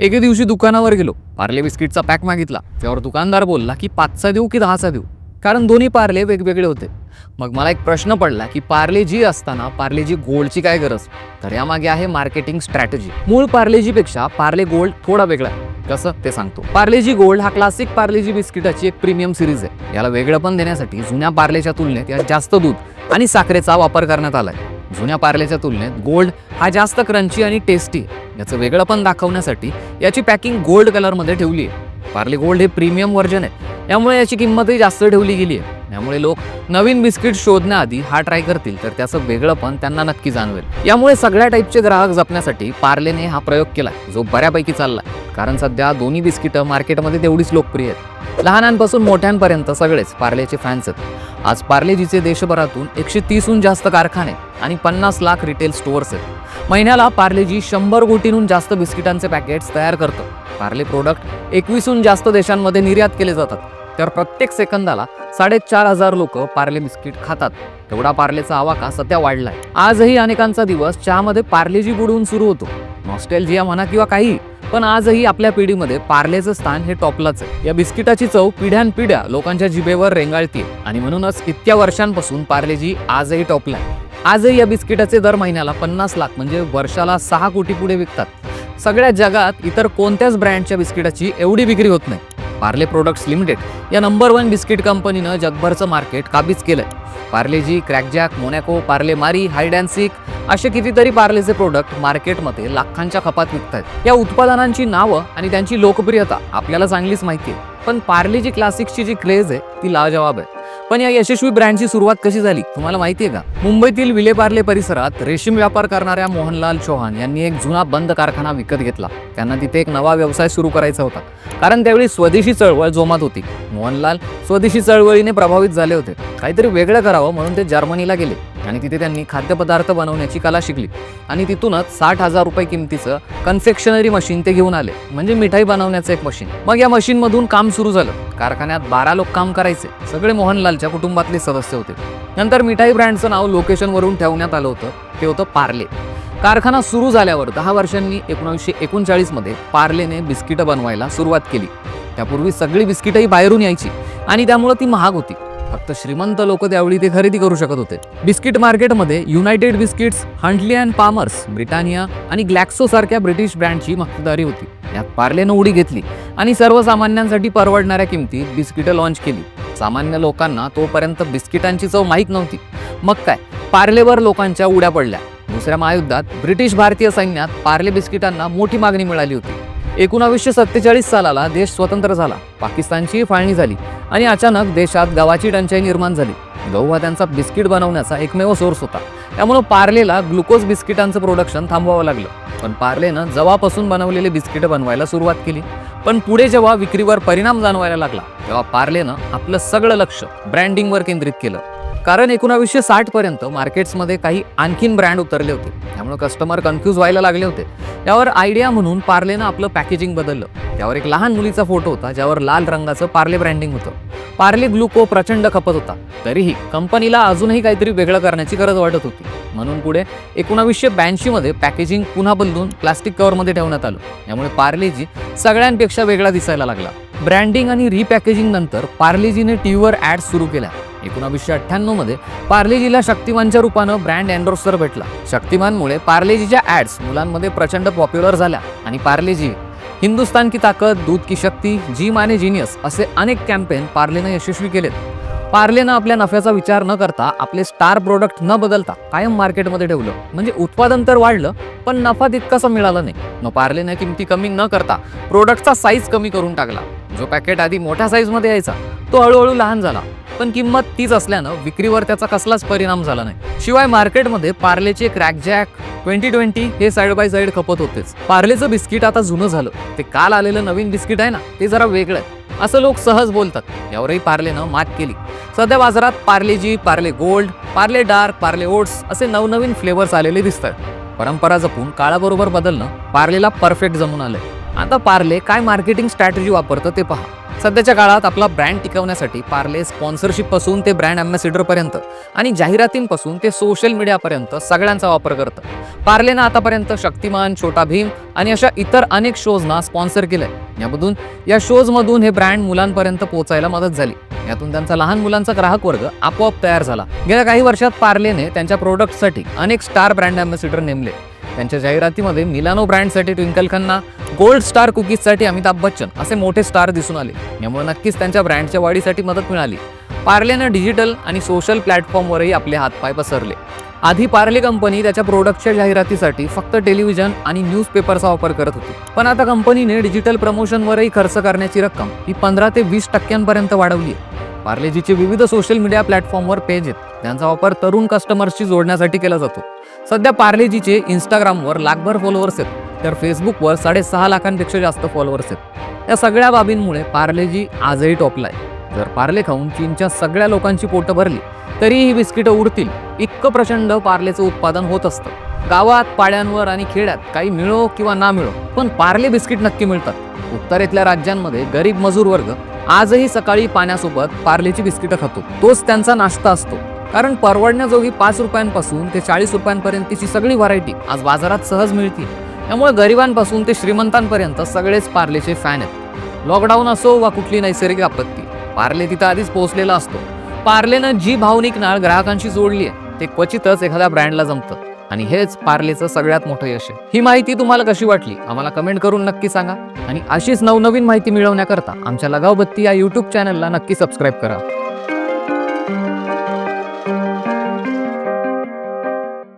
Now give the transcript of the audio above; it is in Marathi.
एके दिवशी दुकानावर गेलो. पार्ले बिस्किटचा पॅक मागितला. त्यावर दुकानदार बोलला की पाचचा देऊ की दहाचा देऊ? कारण दोन्ही पार्ले वेगवेगळे होते. मग मला एक प्रश्न पडला की पार्ले जी असताना पार्ले जी गोल्डची काय गरज? तर यामागे आहे मार्केटिंग स्ट्रॅटेजी. मूळ पार्लेजीपेक्षा पार्ले गोल्ड थोडा वेगळा आहे. कसं? ते सांगतो. पार्लेजी गोल्ड हा क्लासिक पार्लेजी बिस्किटाची एक प्रीमियम सिरीज आहे. याला वेगळं पण देण्यासाठी जुन्या पार्लेच्या तुलनेत यात जास्त दूध आणि साखरेचा वापर करण्यात आलाय. जुन्या पार्लेच्या तुलनेत गोल्ड हा जास्त क्रंची आणि टेस्टी याचं वेगळं पण दाखवण्यासाठी याची पॅकिंग गोल्ड कलरमध्ये ठेवली आहे. पार्ले गोल्ड हे प्रीमियम व्हर्जन आहे. यामुळे याची किंमतही जास्त ठेवली गेली आहे. त्यामुळे लोक नवीन बिस्किट शोधण्याआधी हा ट्राय करतील तर त्याचं वेगळं पण त्यांना नक्की जाणवेल. यामुळे सगळ्या टाईपचे ग्राहक जपण्यासाठी पार्लेने हा प्रयोग केला जो बऱ्यापैकी चालला. कारण सध्या दोन्ही बिस्किटं मार्केटमध्ये तेवढीच लोकप्रिय आहेत. लहानांपासून मोठ्यांपर्यंत सगळेच पार्लेचे फॅन्स आहेत. आज पार्लेजीचे देशभरातून एकशे तीसहून जास्त कारखाने आणि पन्नास लाख रिटेल स्टोअर्स आहेत. महिन्याला पार्लेजी शंभर कोटींहून जास्त बिस्किटांचे पॅकेट्स तयार करतं. पार्ले प्रोडक्ट एकवीसहून जास्त देशांमध्ये निर्यात केले जातात. तर प्रत्येक सेकंदाला साडेचार हजार लोक पार्ले बिस्किट खातात. तेवढा पार्लेचा आवाका सध्या वाढलाय. आजही अनेकांचा दिवस चहामध्ये पार्लेजी बुडवून सुरू होतो. नॉस्टेल्जिया म्हणा किंवा काही पण आजही आपल्या पिढीमध्ये पार्लेचं स्थान हे टॉपलाच आहे. या बिस्किटाची चव पिढ्यानपिढ्या लोकांच्या जिभेवर रेंगाळते आणि म्हणूनच इतक्या वर्षांपासून पार्लेजी आजही टॉपला आहे. आजही या बिस्किटाचे दर महिन्याला पन्नास लाख म्हणजे वर्षाला सहा कोटी पुढे विकतात. सगळ्या जगात इतर कोणत्याच ब्रँडच्या बिस्किटाची एवढी विक्री होत नाही. पार्ले प्रोडक्ट्स लिमिटेड या नंबर वन बिस्किट कंपनीनं जगभरचं मार्केट काबीज केलंय. Parle G Krackjack Monaco Parle Marie hide and seek and असे कितीतरी पार्लेचे प्रोडक्ट मार्केटमध्ये लाखांच्या खपात विकत आहेत या उत्पादनांची नावं आणि त्यांची लोकप्रियता आपल्याला चांगलीच माहिती आहे पण पार्लेजी क्लासिक्सची जी क्रेज आहे ती लाजवाब आहे. पण या यशस्वी ब्रँडची सुरुवात कशी झाली तुम्हाला माहिती आहे का? मुंबईतील विलेपार्ले परिसरात रेशीम व्यापार करणाऱ्या मोहनलाल चौहान यांनी एक जुना बंद कारखाना विकत घेतला. त्यांना तिथे एक नवा व्यवसाय सुरू करायचा होता. कारण त्यावेळी स्वदेशी चळवळ जोमात होती. मोहनलाल स्वदेशी चळवळीने प्रभावित झाले होते. काहीतरी वेगळं करावं म्हणून ते जर्मनीला गेले. आणि तिथे त्यांनी खाद्यपदार्थ बनवण्याची कला शिकली. आणि तिथूनच साठ हजार रुपये किमतीचं कन्फेक्शनरी मशीन ते घेऊन आले. म्हणजे मिठाई बनवण्याचं एक मशीन मग या मशीनमधून काम सुरू झालं. कारखान्यात बारा लोक काम करायचे. सगळे मोहनलालच्या कुटुंबातले सदस्य होते. नंतर मिठाई ब्रँडचं नाव लोकेशनवरून ठेवण्यात आलं होतं. ते होतं पार्ले. कारखाना सुरू झाल्यावर दहा वर्षांनी एकोणीसशे एकोणचाळीसमध्ये पार्लेने बिस्किटं बनवायला सुरुवात केली. त्यापूर्वी सगळी बिस्किटंही बाहेरून यायची. आणि त्यामुळं ती महाग होती. फक्त श्रीमंत लोक त्यावेळी ते खरेदी करू शकत होते. बिस्किट मार्केटमध्ये United Biscuits Huntley and Palmers Britannia आणि ग्लॅक्सो सारख्या ब्रिटिश ब्रँडची मक्तेदारी होती. यात पार्लेनं उडी घेतली आणि सर्वसामान्यांसाठी परवडणाऱ्या किमतीत बिस्किटं लॉन्च केली. सामान्य लोकांना तोपर्यंत बिस्किटांची चव माहीत नव्हती. मग काय? पार्लेवर लोकांच्या उड्या पडल्या. दुसऱ्या महायुद्धात ब्रिटिश भारतीय सैन्यात पार्ले बिस्किटांना मोठी मागणी मिळाली होती. एकोणावीसशे सत्तेचाळीस सालाला देश स्वतंत्र झाला. पाकिस्तानची फाळणी झाली आणि अचानक देशात गव्हाची टंचाई निर्माण झाली. गहू हा त्यांचा बिस्किट बनवण्याचा एकमेव सोर्स होता. त्यामुळं पार्लेला ग्लुकोज बिस्किटांचं प्रोडक्शन थांबवावं लागलं. पण पार्लेनं जवापासून बनवलेले बिस्किटं बनवायला सुरुवात केली. पण पुढे जेव्हा विक्रीवर परिणाम जाणवायला लागला तेव्हा पार्लेनं आपलं सगळं लक्ष ब्रँडिंगवर केंद्रित केलं. कारण एकोणावीसशे साठ पर्यंत मार्केट्समध्ये काही आणखीन ब्रँड उतरले होते. त्यामुळे कस्टमर कन्फ्यूज व्हायला लागले होते. त्यावर आयडिया म्हणून पार्लेनं आपलं पॅकेजिंग बदललं. त्यावर एक लहान मुलीचा फोटो होता ज्यावर लाल रंगाचं पार्ले ब्रँडिंग होतं. पार्ले ग्लुको प्रचंड खपत होता. तरीही कंपनीला अजूनही काहीतरी वेगळं करण्याची गरज वाटत होती. म्हणून पुढे एकोणावीसशे ब्याऐंशीमध्ये पॅकेजिंग पुन्हा बदलून प्लास्टिक कव्हरमध्ये ठेवण्यात आलं. यामुळे पार्लेजी सगळ्यांपेक्षा वेगळा दिसायला लागला. ब्रँडिंग आणि रिपॅकेजिंग नंतर पार्लेजीने टीव्हीवर ॲड सुरू केल्या. एकोणावीसशे अठ्ठ्याण्णवमध्ये पार्लेजीला शक्तिमानच्या रूपानं ब्रँड एन्डोर्सर भेटला. शक्तिमानमुळे पार्लेजीच्या ॲड्स मुलांमध्ये प्रचंड पॉप्युलर झाल्या आणि पार्लेजी हिंदुस्तान की ताकद दूध की शक्ती जी माने जिनियस असे अनेक कॅम्पेन पार्लेनं यशस्वी केलेत. पार्लेनं आपल्या नफ्याचा विचार न करता आपले स्टार प्रोडक्ट न बदलता कायम मार्केटमध्ये ठेवलं. म्हणजे उत्पादन तर वाढलं पण नफा तितकासा मिळाला नाही. मग पार्लेनं किमती कमी न करता प्रोडक्टचा साईज कमी करून टाकला. जो पॅकेट आधी मोठ्या साईजमध्ये यायचा तो हळूहळू लहान झाला. पण किंमत तीच असल्यानं विक्रीवर त्याचा कसलाच परिणाम झाला नाही. शिवाय मार्केटमध्ये पार्लेचे क्रॅकजॅक ट्वेंटी ट्वेंटी हे साईड बाय साईड खपत होतेच. पार्लेचं बिस्किट आता जुनं झालं. ते काल आलेलं नवीन बिस्किट आहे ना ते जरा वेगळं आहे. असं लोक सहज बोलतात. यावरही पार्लेनं मात केली. सध्या बाजारात Parle G Parle gold Parle dark Parle oats असे नवनवीन फ्लेवर्स आलेले दिसतात. परंपरा जपून काळाबरोबर बदलणं पार्लेला परफेक्ट जमून आलंय. आता पार्ले काय मार्केटिंग स्ट्रॅटेजी वापरतं ते पहा. सध्याच्या काळात आपला ब्रँड टिकवण्यासाठी पार्ले स्पॉन्सरशिपपासून ते ब्रँड अँबॅसिडरपर्यंत आणि जाहिरातींपासून ते सोशल मीडियापर्यंत सगळ्यांचा वापर करतं. पार्लेनं आतापर्यंत शक्तिमान छोटा भीम आणि अशा इतर अनेक शोजना स्पॉन्सर केलंय. यामधून या शोजमधून हे ब्रँड मुलांपर्यंत पोहोचायला मदत झाली. यातून त्यांचा लहान मुलांचा ग्राहक वर्ग आपोआप तयार झाला. गेल्या काही वर्षात पार्लेने त्यांच्या प्रोडक्टसाठी अनेक स्टार ब्रँड अँबॅसिडर नेमले. त्यांच्या जाहिरातीमध्ये मिलानो ब्रँडसाठी ट्विंकल खन्ना गोल्ड स्टार कुकीजसाठी अमिताभ बच्चन असे मोठे स्टार दिसून आले. यामुळे नक्कीच त्यांच्या ब्रँडच्या वाढीसाठी मदत मिळाली. पार्लेनं डिजिटल आणि सोशल प्लॅटफॉर्मवरही आपले हातपाय पसरले. आधी पार्ले कंपनी त्याच्या प्रोडक्टच्या जाहिरातीसाठी फक्त टेलिव्हिजन आणि न्यूजपेपरचा वापर करत होती. पण आता कंपनीने डिजिटल प्रमोशनवरही खर्च करण्याची रक्कम ही पंधरा ते वीस टक्क्यांपर्यंत वाढवली आहे. पार्लेजीचे विविध सोशल मीडिया प्लॅटफॉर्मवर पेज आहेत. त्यांचा वापर तरुण कस्टमर्सशी जोडण्यासाठी केला जातो. सध्या पार्लेजीचे इंस्टाग्रामवर लाखभर फॉलोअर्स आहेत तर फेसबुकवर साडेसहा लाखांपेक्षा जास्त फॉलोअर्स आहेत. या सगळ्या बाबींमुळे पार्लेजी आजही टॉपला आहे. जर पार्ले खाऊन चीनच्या सगळ्या लोकांची पोटं भरली तरी ही बिस्किटं उडतील. इतकं प्रचंड पार्लेचं उत्पादन होत असतं. गावात पाड्यांवर आणि खेड्यात काही मिळो किंवा ना मिळो पण पार्ले बिस्किट नक्की मिळतात. उत्तरेतल्या राज्यांमध्ये गरीब मजूर वर्ग आजही सकाळी पाण्यासोबत पार्लेची बिस्किटं खातो. तोच त्यांचा नाश्ता असतो. कारण परवडण्याजोगी पाच रुपयांपासून ते चाळीस रुपयांपर्यंतची सगळी व्हरायटी आज बाजारात सहज मिळते. त्यामुळे गरिबांपासून ते श्रीमंतांपर्यंत सगळेच पार्लेचे फॅन आहेत. लॉकडाऊन असो वा कुठली नैसर्गिक आपत्ती पार्ले तिथं आधीच पोहोचलेला असतो. पार्लेनं जी भावनिक नाळ ग्राहकांशी जोडली आहे ते क्वचितच एखाद्या ब्रँडला जमतं. आणि हेच पार्लेचं सगळ्यात मोठं यश आहे. ही माहिती तुम्हाला कशी वाटली? आम्हाला कमेंट करून नक्की सांगा. आणि अशीच नवनवीन माहिती मिळवण्याकरता आमच्या लगावबत्ती या यूट्यूब चॅनलला नक्की सबस्क्राईब करा.